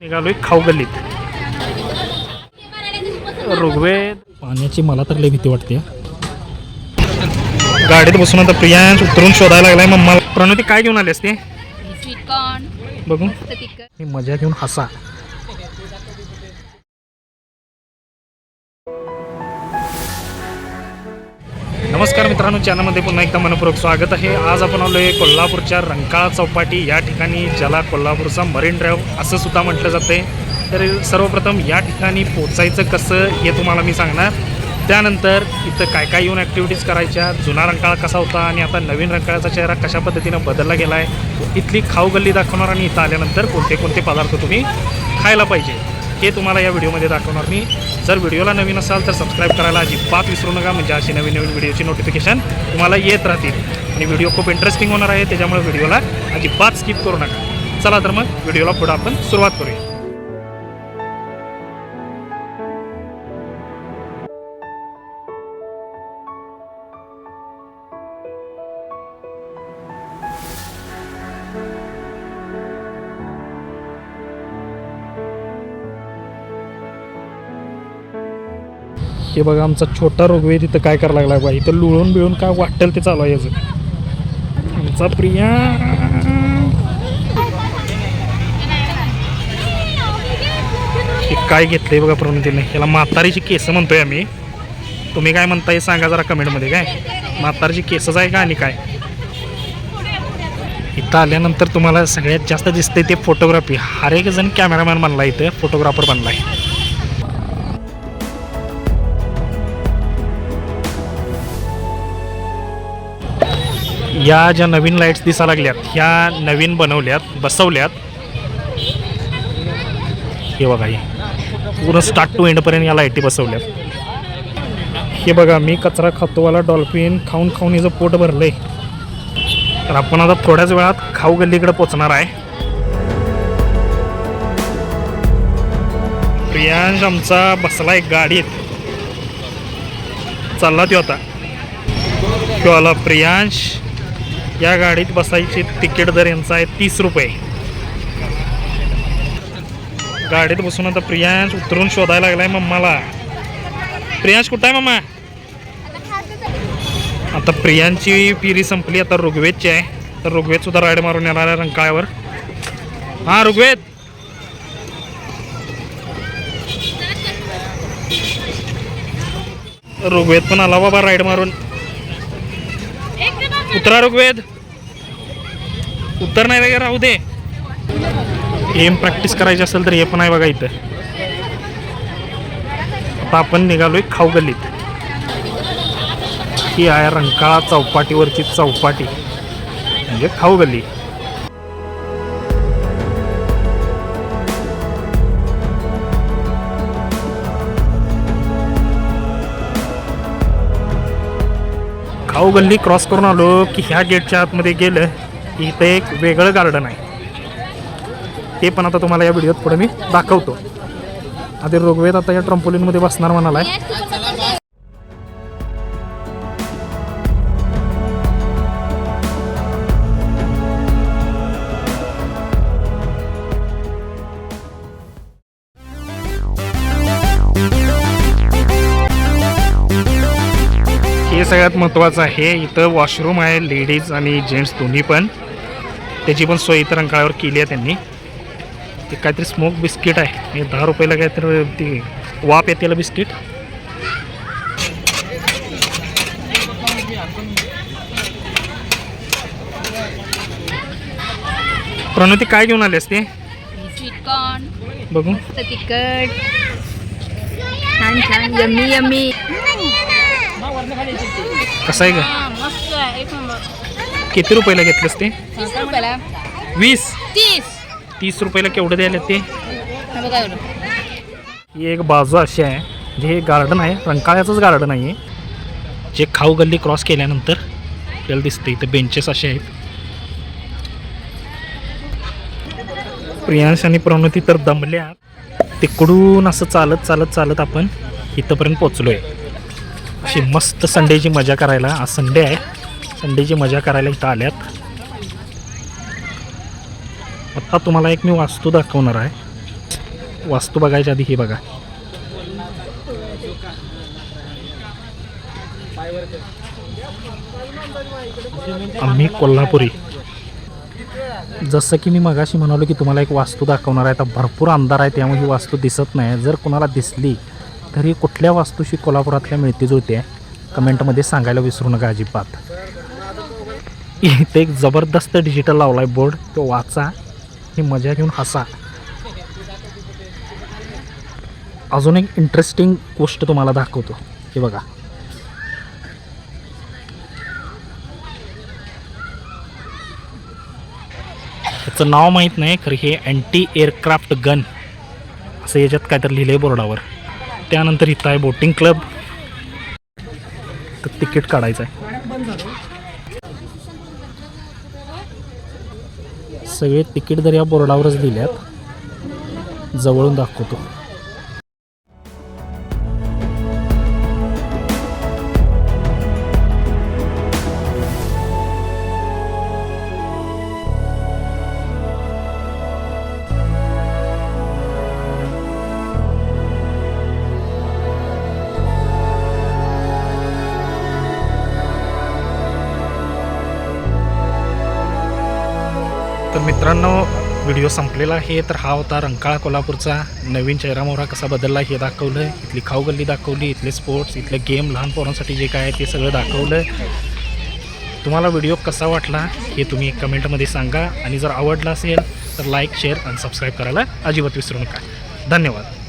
निघालोय खाऊ गल्लीत. ऋग्वेद. पाण्याची मला तर लय भीती वाटते. गाडीत बसून आता प्रियांश उतरून शोधायला लागलाय मम्मा प्रणोती काय घेऊन आलेस ते? स्वीट कॉर्न बघू मी मजा घेऊन हसा. नमस्कार मित्रांनो चॅनलमध्ये पुन्हा एकदा मनपूर्वक स्वागत आहे. आज आपण आलो आहे कोल्हापूरच्या रंकाळा चौपाटी या ठिकाणी ज्याला कोल्हापूरचा मरीन ड्राईव्ह असं सुद्धा म्हटलं जाते तर सर्वप्रथम या ठिकाणी पोचायचं कसं हे तुम्हाला मी सांगणार. त्यानंतर इथं काय काय येऊन ॲक्टिव्हिटीज करायच्या जुना रंकाळा कसा होता आणि आता नवीन रंकाळाचा चेहरा कशा पद्धतीनं बदलला गेला आहे इथली खाऊ गल्ली दाखवणार आणि इथं आल्यानंतर कोणते कोणते पदार्थ तुम्ही खायला पाहिजे. हे तुम्हाला या व्हिडिओमध्ये दाखवणार मी. जर व्हिडिओला नवीन असाल तर सबस्क्राईब करायला अजिबात विसरू नका म्हणजे अशी नवीन नवीन व्हिडिओची नोटिफिकेशन तुम्हाला येत राहतील. आणि व्हिडिओ खूप इंटरेस्टिंग होणार आहे त्याच्यामुळे व्हिडिओला अजिबात स्किप करू नका. चला तर मग व्हिडिओला पुढं आपण सुरुवात करूया. हे बघा आमचा छोटा ऋग्वेद तिथं काय करायला लागला बघा इथं लुळून बिळून काय वाटेल ते चालू आहे याचं. आमचा प्रिया. हे काय घेतलंय बघा प्रणतीने याला म्हातारीची केस म्हणतोय आम्ही. तुम्ही काय म्हणताय सांगा जरा कमेंटमध्ये काय? म्हातारीची केसच आहे का आणि काय? इथं आल्यानंतर तुम्हाला सगळ्यात जास्त दिसतंय ते फोटोग्राफी. हर एक जण कॅमेरामॅन बनला इथं फोटोग्राफर बनलाय. या ज्या नवीन लाईट्स दिसा लागल्यात ह्या नवीन बनवल्यात बसवल्यात हे बघा हे. पूर्ण स्टार्ट टू एंडपर्यंत या लाईटी बसवल्यात. हे बघा मी कचरा खातोवाला डॉल्फिन खाऊन खाऊन हिचं पोट भरलंय. तर आपण आता थोड्याच वेळात खाऊ गल्लीकडे पोचणार आहे. प्रियांश आमचा बसला एक गाडीत. चालला तो आता. तो आला प्रियांश. या गाडीत बसायची तिकीट दर यांचा आहे तीस रुपये. गाडीत बसून आता प्रियांश उतरून शोधायला लागलाय मम्माला. प्रियांश कुठं आहे मम्मा? आता प्रियांची पिरी संपली आता ऋग्वेदची आहे. तर ऋग्वेद सुद्धा राईड मारून येणार आहे रंकाळ्यावर. हा ऋग्वेद. ऋग्वेद पण आला बाबा राईड मारून. उतरा ऋग्वेद. उत्तर नाही वगैरे राहू दे. एम प्रॅक्टिस करायची असेल तर हे पण आहे बघा इथं. आता आपण निघालोय खाऊ गल्लीत. ही आहे रंकाळा चौपाटीवरची चौपाटी. म्हणजे खाऊ गल्ली. खाऊ गल्ली क्रॉस करून आलो की ह्या गेटच्या आतमध्ये गेलं की इथं एक वेगळं गार्डन आहे. ते पण आता तुम्हाला या व्हिडिओत पुढे मी दाखवतो. आधी ऋग्वेद आता या ट्रम्पोलिनमध्ये बसणार म्हणाला आहे सगळ्यात महत्त्वाचं आहे इथं वॉशरूम आहे लेडीज आणि जेंट्स दोन्ही पण. त्याची पण सोय इथं रंकाळ्यावर केली आहे त्यांनी. ते काहीतरी स्मोक बिस्किट आहे. हे दहा रुपयाला काहीतरी ती वाप त्याला बिस्किट प्रणोती काय घेऊन आलेस ते स्वीट कॉर्न बघू तिखट. छान छान. Yummy yummy. कसं आहे का मस्त आहे. एक नंबर. किती रुपयाला घेतलंस ते? तीस रुपयाला वीस. तीस. तीस रुपयाला केवढं द्यायला ते? हे बघा एवढं. ही एक बाजू अशी आहे जे हे गार्डन आहे रंकाळ्याचंच गार्डन आहे. जे खाऊ गल्ली क्रॉस केल्यानंतर आपल्याला दिसते इथं बेंचेस असे आहेत. प्रियांश आणि प्रणोती तर दमल्या तिकडून असं चालत चालत चालत आपण इथंपर्यंत पोचलो आहे अशी मस्त संडेची मजा करायला. आज संडे आहे. संडेची मजा करायला इथं आल्यात. आत्ता तुम्हाला एक मी वास्तू दाखवणार आहे. वास्तू बघायच्या आधी ही बघा. आम्ही कोल्हापुरी. जसं की मी मगाशी म्हणालो की तुम्हाला एक वास्तू दाखवणार आहे. तर भरपूर अंधार आहे त्यामुळे ही वास्तू दिसत नाही. जर कुणाला दिसली तर ही कुठल्या वास्तूशी कोल्हापुरातल्या मिळती जुळते कमेंटमध्ये सांगायला विसरू नका अजिबात. इथे एक जबरदस्त डिजिटल लावला आहे बोर्ड तो वाचा ही मजा घेऊन हसा. अजून एक इंटरेस्टिंग गोष्ट तुम्हाला दाखवतो. हे बघा. त्याचं नाव माहीत नाही खरं हे अँटी एअरक्राफ्ट गन असं याच्यात काहीतरी लिहिलं आहे बोर्डावर त्यानंतर इथं आहे बोटिंग क्लब. तर तिकीट काढायचं आहे. सगळे तिकीट जर या बोर्डावरच दिल्यात जवळून दाखवतो. तर मित्रांनो व्हिडिओ संपलेला आहे. तर हा होता रंकाळा कोल्हापूरचा नवीन चेहरामोहरा कसा बदलला हे दाखवलं इथली खाऊ गल्ली दाखवली इथले स्पोर्ट्स इथले गेम लहान पोरांसाठी जे काय आहे ते सगळं दाखवलं तुम्हाला व्हिडिओ कसा वाटला हे तुम्ही कमेंटमध्ये सांगा. आणि जर आवडला असेल तर लाईक शेअर आणि सबस्क्राईब करायला अजिबात विसरू नका. धन्यवाद.